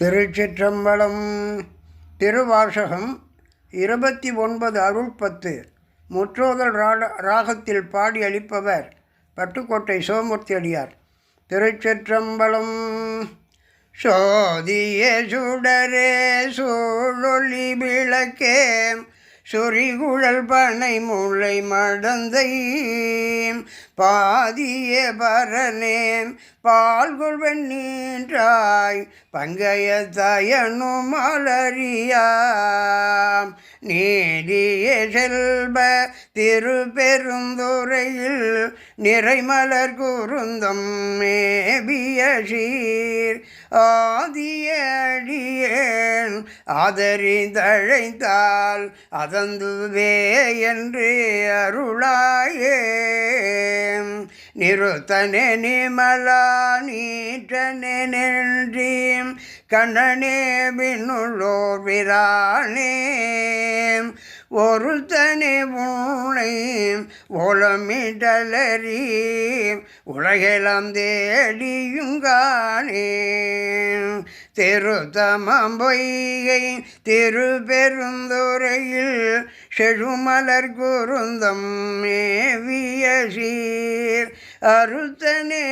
திருச்சிற்றம்பலம் திருவாசகம் இருபத்தி ஒன்பது அருள் பத்து. முற்றோதல் ராட ராகத்தில் பாடி அளிப்பவர் பட்டுக்கோட்டை சிவமூர்த்தி அடியார். திருச்சிற்றம்பலம் சோதிய சுடரே சூழொலி விளக்கே சுரிகுழல் பனை முளை மடந்தை பாதிய பரனேம் பால்கொள் வெண்ணீன்றாய் பங்கைய தயனு மலரியாம். நீடிய செல்வ திருப்பெருந்துறையில் நிறைமலர் குருந்தம் மேபிய சீர். ஆதியடியேன் அடியேன் அத அதந்துவே என்று அருளாயே. நிறுத்தனே நிமலா நீற்றனே நின்றீம். கண்ணனே விண்ணுள்ளோர் விரானே. ஒருத்தனே உன்னை ஓலமிடலறி உலகெல்லாம் தேடியுங்கானே திருத்தமம் பொய்கை திருப்பெருந்துறையில் செழுமலர் குருந்தம் மேவிய சீர் அறுத்தனே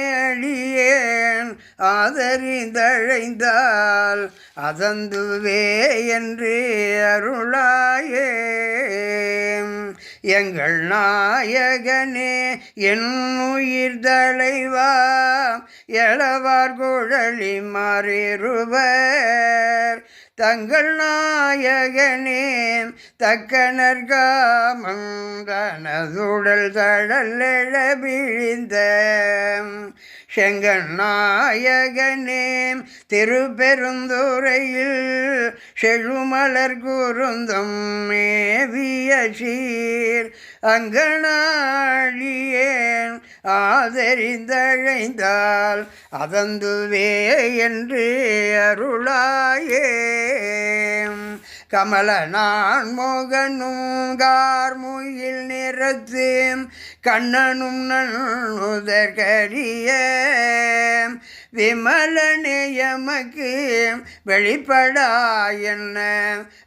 ஆதரிந்தழைந்தால் அதந்துவே என்று அருளாயே எங்கள் நாயகனே என் உயிர் தலைவா எழவார் குழலி மாறிருவர். தங்கள் நாயகனே தக்கனர்காமந்தனதுடல் எழ விழிந்த செங்கன் திருப்பெருந்துறையில் செழுமலர் குருந்தம் மேவிய சீர். அங்கனாழியேன் ஆதரிந்தழைந்தால் அதந்துவே என்று அருளாயே கமல நான் மோகனும் கார்முயில் நிறத்து கண்ணனும் நன்முதற்கரிய விமலனே எமக்கு வெளிப்படா என்ன?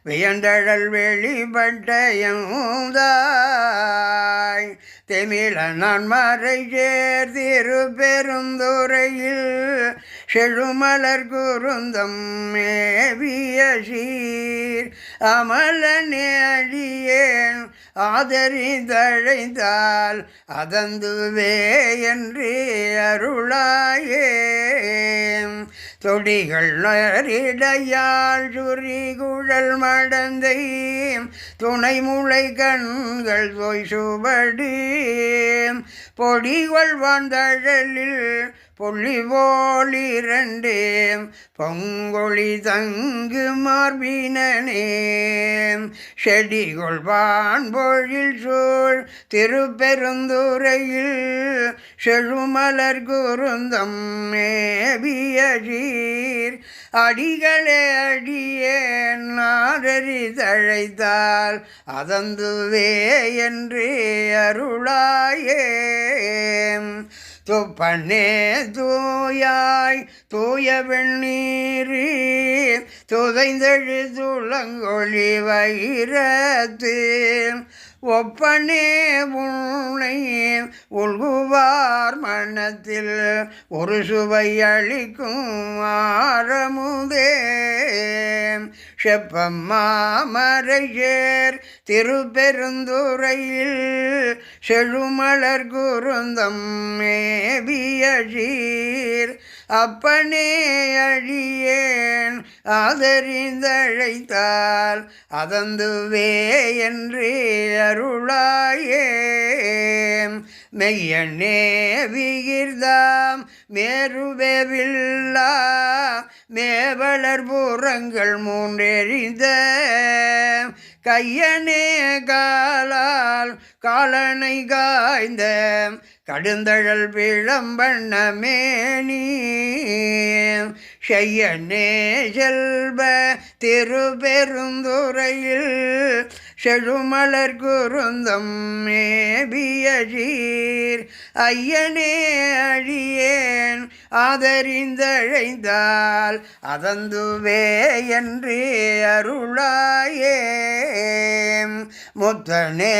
வியந்தழல் வெளிப்பட்ட எந்தாய் தெமிழ நான் மறை சேர் திருப்பெருந்துறையில் செழுமலர் குருந்தம் மேவிய சீர். அமலனே அழியேன் ஆதரிந்தழைந்தால் அதந்துவே என்று அருளாயே தொடிகள் நரிடையாள் சுரி குழல் மடந்தை துணை முளை கண்கள் தொய் சுபடி பொடிகள் வாழ்ந்தழலில் பொள்ளி பொங்கொழி தங்கு மார்பினே செடிகொள் பான்பொழில் சூழ் திருப்பெருந்துரையில் செழுமலர் குருந்தம் மேபியீர் அடிகளே அடியே நாரறி தழைத்தால் அதந்துவே என்று அருளாயே. துப்பண்ணே தூயாய் தூய வெண்ணீரி துதைந்தழு துளங்கொழி வைரத்து. ஒப்பனே உன்னை உள்குவார் மனத்தில் ஒரு சுவை அளிக்கும் ஆரமுதே. செவ்வம் மாமரையேர் திருப்பெருந்துரையில் செழுமலர் குருந்தம் மேவிய அப்பனே அழியேன் ஆதரிந்தழைத்தால் அதந்துவே என்று அருளாயே. மெய்யண்ணே விகிர்தாம் மேருவேவில்லா மேவலர் பூரங்கள் மூன்றெறிந்த கையனே காலால் காலனை காய்ந்த கடுந்தழல் பிழம்பண்ண மேனி. செய்யனே செல்வ திருப்பெருந்துறையில் செழுமலர் குருந்தம் மேபியீர் ஐயனே அழியேன் ஆதரிந்தழைந்தால் அதந்துவே என்று அருளாயே. முத்தனே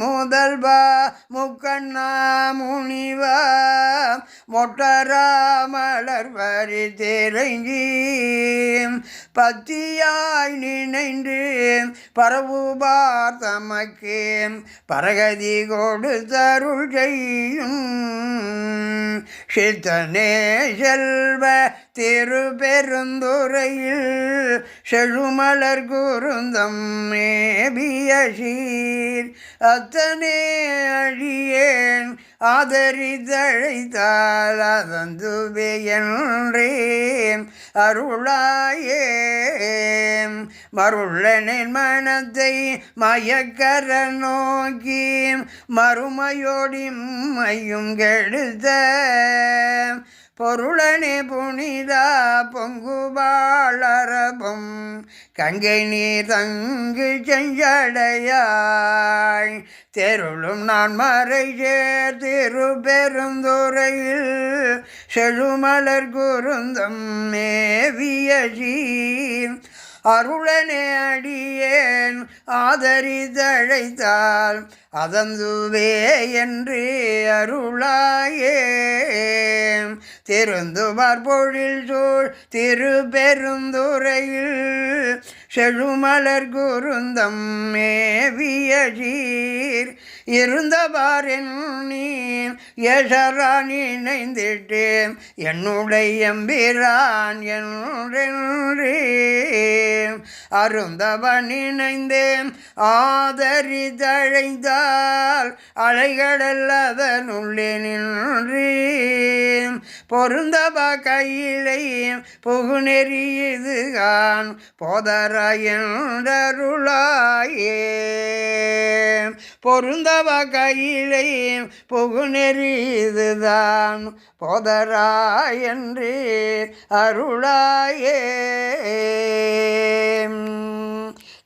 முதல்வா முக்கண்ணா முனிவா மொட்டராமலர் வரி திரைஞ்சி பத்தியாய் நீ நினைந்து பரவுபார் தமக்கு பரகதி கொடுத்தருள் செய்யும். சித்தனே செல்வ திருப்பெருந்துறையில் செழுமலர் குருந்தம் மேபிய சீர். அத்தனே அழியேன் ஆதரித்தழைத்தால் அதந்துவே என்றேன். அருளாயே மருளனின் மனத்தை மயக்கர நோக்கி மறுமையோடி மையும் கெடுத்த பொருளனே புனிதா பொங்குபாளரபம். கங்கை நீர் தங்கு செஞ்சடையாய். தெருளும் நான் மறை சேர் திருப்பெருந்துறையில் செழுமலர் குருந்தம் மேவிய சீர். அருளனே அடியேன் ஆதரிதழைத்தால் அதந்துவே என்று அருளாயே. திருந்துவார் பொழில் சூழ் திருப்பெருந்துறையில் செழுமலர் குருந்தம் மேவிய சீர். இருந்தவாறென் நீ யசரா என்னுடைய எம்பிரான் என்றே அருந்தவன் இணைந்தேன். ஆதரிதழைந்த அலைகடல் அதனுள்ளே நின்றேன் பொருந்தபா கையிலை புகுநெறி இதுகான் போதராயருளாயே பொருந்தவா கையிலை புகுநெறி இதுதான் அருளாயே.